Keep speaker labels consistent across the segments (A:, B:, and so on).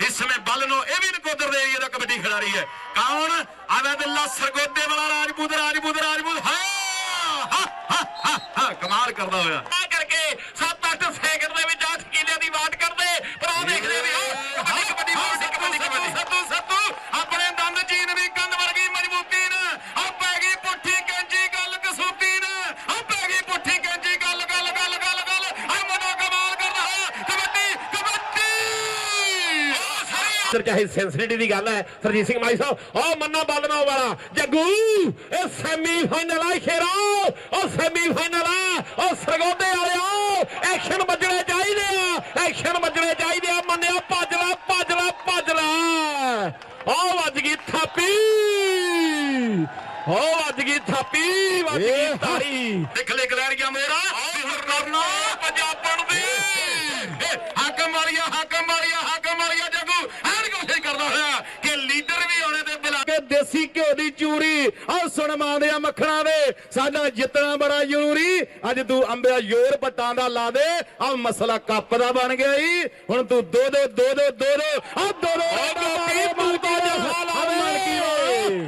A: ਇਸ ਸਮੇਂ ਬਲ ਨੂੰ ਇਹ ਵੀ ਨਕੋਦਰ ਦੇ ਏਰੀਆ ਦਾ ਕਬੱਡੀ ਖਿਡਾਰੀ ਹੈ। ਕੌਣ? ਅਬਦੁੱਲਾ ਸਰਗੋਦੇ ਵਾਲਾ ਰਾਜਪੂਤ ਰਾਜਪੂਤ ਰਾਜਪੂਤ। ਹਾਂ ਹਾਂ ਹਾਂ ਹਾਂ, ਕਮਾਲ ਕਰਦਾ ਹੋਇਆ। ਸਾਰੀ
B: ਚਾਹੇ ਸੈਂਸਿਟੀਵਿਟੀ ਦੀ ਗੱਲ ਹੈ ਸਰਜੀਤ ਸਿੰਘ ਮਾਈ ਸਾਹਿਬ ਉਹ ਮੰਨਾ ਬਾਲਮਾ ਵਾਲਾ ਜੱਗੂ ਇਹ ਸੈਮੀ ਫਾਈਨਲ ਆ ਸ਼ੇਰਾ ਉਹ ਸੈਮੀ ਫਾਈਨਲ ਆ ਉਹ ਸਰਗੋਦੇ ਵਾਲਿਓ ਐਕਸ਼ਨ ਵੱਜਣੇ ਚਾਹੀਦੇ ਆ ਐਕਸ਼ਨ ਵੱਜਣੇ ਚਾਹੀਦੇ ਆ ਮੰਨਿਆ ਭੱਜ ਲੈ ਭੱਜ ਲੈ ਭੱਜ ਲੈ ਉਹ ਵੱਜ ਗਈ ਥਾਪੀ। ਉਹ ਵੱਜ ਗਈ ਥਾਪੀ ਵੱਜ ਗਈ ਤਾੜੀ।
A: ਦੇਖ ਲੈ ਗਲੈਰੀਆ ਮੇਰਾ। ਸਿਰ ਕਰਨਾ ਪੰਜਾਬਣ ਦੀ। ਹਾਕਮ ਮਾਰੀਆ ਹਾਕਮ ਮਾਰੀਆ ਜੱਗੂ ਐਨ ਕੋਸ਼ਿਸ਼ ਕਰਦਾ ਹੋਇਆ ਕਿ ਲੀਡਰ ਵੀ ਹੋਣੇ ਤੇ ਬਿਲਾ
B: ਕੇ ਦੇਸੀ ਘਿਓ ਦੀ ਆ ਸੁਣ ਮਾਂਦੇ ਆ ਮੱਖਣਾ ਦੇ। ਸਾਡਾ ਜਿੱਤਣਾ ਬੜਾ ਜ਼ਰੂਰੀ, ਅੱਜ ਤੂੰ ਅੰਬਿਆ ਯੋਰ ਪੱਟਾਂ ਦਾ ਲਾ ਦੇ ਆ ਮਸਲਾ ਕੱਪ ਦਾ ਬਣ ਗਿਆ ਈ। ਹੁਣ ਤੂੰ ਦੋ ਦੋ ਦੋ ਦੋ ਦੋ ਦੋ ਦੋ ਦੋ ਗੋਪੀ ਤੂੰ ਤਾਂ ਜਫਾ ਲਾਵੇ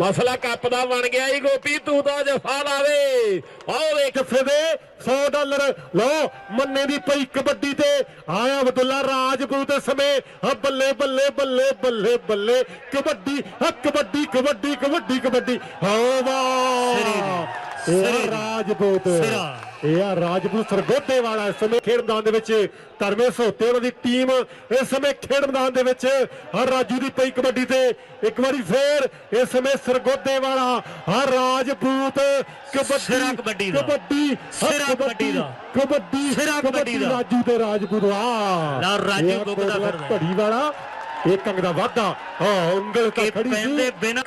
B: ਮਸਲਾ ਕੱਪ ਦਾ ਬਣ ਗਿਆ ਈ ਗੋਪੀ ਤੂੰ ਤਾਂ ਜਫਾ ਲਾਵੇ। ਆਹ ਵੇਖ ਫਦੇ 100 ਡਾਲਰ। ਲੋ ਮੰਨੇ ਦੀ ਪਈ ਕਬੱਡੀ ਤੇ ਆਇਆ ਅਬਦੁੱਲਾ ਰਾਜਪੂਤ ਸਮੇਂ। ਆ ਬੱਲੇ ਬੱਲੇ ਬੱਲੇ ਬੱਲੇ ਬੱਲੇ। ਕਬੱਡੀ ਆ ਕਬੱਡੀ ਕਬੱਡੀ ਕਬੱਡੀ ਕਬੱਡੀ। ਹਾਂ ਵਾਹ। ਰਾਜਪੂਤ। ਇਹ ਆ ਰਾਜਪੂਤ ਸਰਗੋਦੇ ਵਾਲਾ ਇਸ ਸਮੇਂ ਖੇਡ ਮੈਦਾਨ ਦੇ ਵਿੱਚ ਧਰਮੇ ਸੋਤੇ ਉਹਨਾਂ ਦੀ ਟੀਮ ਇਸ ਸਮੇਂ ਖੇਡ ਮੈਦਾਨ ਦੇ ਵਿੱਚ ਆ ਰਾਜੂ ਦੀ ਪਈ ਕਬੱਡੀ ਤੇ ਇੱਕ ਵਾਰੀ ਫੇਰ ਇਸ ਸਮੇਂ ਸਰਗੋਦੇ ਵਾਲਾ ਆ ਰਾਜਪੂਤ ਕਬੱਡੀ
C: ਕਬੱਡੀ ਸਿਰਾ ਕਬੱਡੀ ਦਾ।
B: ਕਬੱਡੀ
C: ਸਿਰਾ ਕਬੱਡੀ ਦਾ।
B: ਰਾਜੂ ਤੇ ਰਾਜਪੂਤ ਆ
C: ਰਾਜੂ
B: ਕੋਟਲਾ
C: ਫਿਰਦਾ।
B: ਧੜੀ ਵਾਲਾ ਇਹ ਕੰਗ ਦਾ ਵਾਧਾ। ਹਾਂ ਉਂਗਲ ਤਾਂ
C: ਕਿ
B: ਖੜੀ ਸੀ।
C: ਪੈਂਦੇ ਬਿਨਾਂ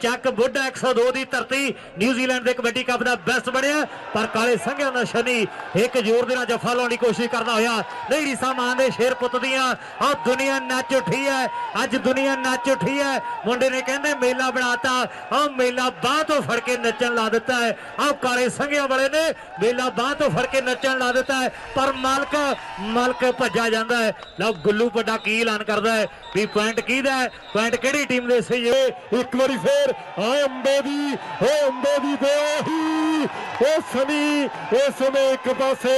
C: ਚੱਕ ਬੁੱਢਾ 102 ਦੀ ਧਰਤੀ। ਨਿਊਜ਼ੀਲੈਂਡ ਦੇ ਕਬੱਡੀ ਕੱਪ ਦਾ ਬੈਸਟ ਬਣਿਆ। ਪਰ ਕਾਲੇ ਸੰਘਿਆਂ ਦਾ ਸ਼ਨੀ ਇੱਕ ਜ਼ੋਰ ਦੇ ਨਾਲ ਜਫਾ ਲਾਉਣ ਦੀ ਕੋਸ਼ਿਸ਼ ਕਰਦਾ ਹੋਇਆ। ਨਹੀਂ ਸਾਮਾਨ ਦੇ ਸ਼ੇਰ ਪੁੱਤ ਦੀਆਂ। ਆ ਦੁਨੀਆ ਨੱਚ ਉੱਠੀ ਹੈ। ਅੱਜ ਦੁਨੀਆ ਨੱਚ ਉੱਠੀ ਹੈ। ਮੁੰਡੇ ਨੇ ਕਹਿੰਦੇ ਮੇਲਾ ਬਣਾਤਾ। ਆ ਮੇਲਾ ਬਾਹ ਤੋਂ ਫੜ ਕੇ ਨੱਚਣ ਲਾ ਦਿੱਤਾ ਹੈ। ਆ ਕਾਲੇ ਸੰਘਿਆਂ ਵਾਲੇ ਨੇ ਮੇਲਾ ਬਾਹ ਤੋਂ ਫੜ ਕੇ ਨੱਚਣ ਲਾ ਦਿੱਤਾ ਹੈ। ਪਰ ਮਾਲਕ ਮਾਲਕ ਭੱਜਾ ਜਾਂਦਾ ਹੈ। ਲਓ ਗੁੱਲੂ ਵੱਡਾ ਕੀ ਐਲਾਨ ਕਰਦਾ ਹੈ ਵੀ ਪੁਆਇੰਟ ਕਿਹਦਾ ਹੈ? ਪੁਆਇੰਟ ਕਿਹੜੀ ਟੀਮ ਦੇ ਸਹੀ ਹੈ
B: ਇੱਕ ਵਾਰੀ ਫੇਰ ਆਏ ਅੰਬੇ ਦੀ ਓ ਅੰਬੇ ਦੀ ਤੇ ਉਹੀ ਉਹ ਸਨੀ ਇਸ ਸਮੇਂ ਇੱਕ ਪਾਸੇ।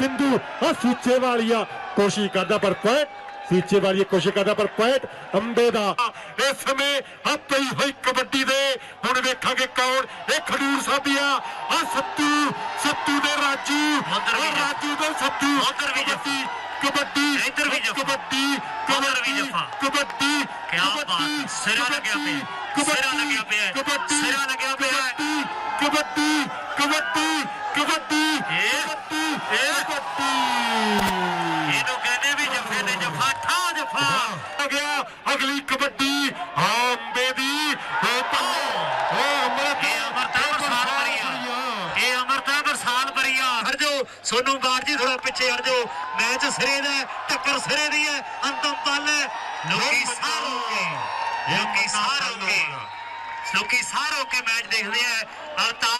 B: ਬਿੰਦੂ ਆ ਸੀਚੇ ਵਾਲੀਆ ਕੋਸ਼ਿਸ਼ ਕਰਦਾ ਪਰ ਪੁਆਇੰਟ ਸੀਚੇ ਵਾਲੀ ਕੋਸ਼ਿਸ਼ ਕਰਦਾ ਪਰ ਪੁਆਇੰਟ ਅੰਬੇ ਦਾ। ਇਸ ਸਮੇਂ ਆ ਪਈ ਹੋਈ ਕਬੱਡੀ ਦੇ। ਹੁਣ ਵੇਖਾਂਗੇ ਕੌਣ। ਇਹ ਖਡੂਰ ਸਾਬੀਆ ਆ। ਸੱਤੂ ਸੱਤੂ ਦੇ ਰਾਜੂ। ਆਹ ਰਾਜੂ ਦੇ ਸੱਤੂ।
C: ਉੱਧਰ ਵੀ
B: ਕਬੱਡੀ ਕਬੱਡੀ
C: ਇੱਧਰ ਵੀ ਜੱਫਾ।
B: ਕਬੱਡੀ
C: ਉੱਧਰ ਵੀ ਜੱਫਾ।
B: ਕਬੱਡੀ
C: ਕਿਆ ਬਾਤ, ਸਿਰਾ ਲੱਗਿਆ ਪਿਆ, ਸਿਰਾ ਲੱਗਿਆ ਪਿਆ। ਹੈ,
B: ਕਬੱਡੀ
C: ਸਿਰਾ ਲੱਗਿਆ ਪਿਆ। ਹੈ।
B: ਕਬੱਡੀ ਕਬੱਡੀ ਕਬੱਡੀ
C: ਇਹ-
B: ਕਬੱਡੀ
C: ਇਹ-
B: ਕਬੱਡੀ
C: ਇਹਨੂੰ ਕਹਿੰਦੇ ਵੀ ਜੱਫੇ ਨੇ ਜੱਫਾ ਠਾ ਜੱਫਾ
B: ਆ ਗਿਆ। ਅਗਲੀ ਕਬੱਡੀ ਅੰਬੇ ਦੀ ਅਮਰਤ
C: ਅਮਰਤਾ ਬਰਸਾਤ ਭਰੀਆ। ਇਹ ਅਮਰਤਾ ਬਰਸਾਤ ਭਰੀਆ। ਹਰਜੋ ਸੋਨੂ ਬਾਰ ਜੀ ਥੋੜਾ ਪਿੱਛੇ ਹਟ ਜਾਓ ਮੈਚ ਸਿਰੇ ਦਾ ਟੱਕਰ ਸਿਰੇ ਦੀ ਹੈ ਅੰਤਮ ਪਲ ਲੋਕੀ ਸਾਰੋ ਕੇ ਲੋਕੀ ਸਾਰੋ ਕੇ ਲੋਕੀ ਸਾਰੋ ਕੇ ਮੈਚ ਦੇਖਦੇ ਆ। ਆ ਤਾਂ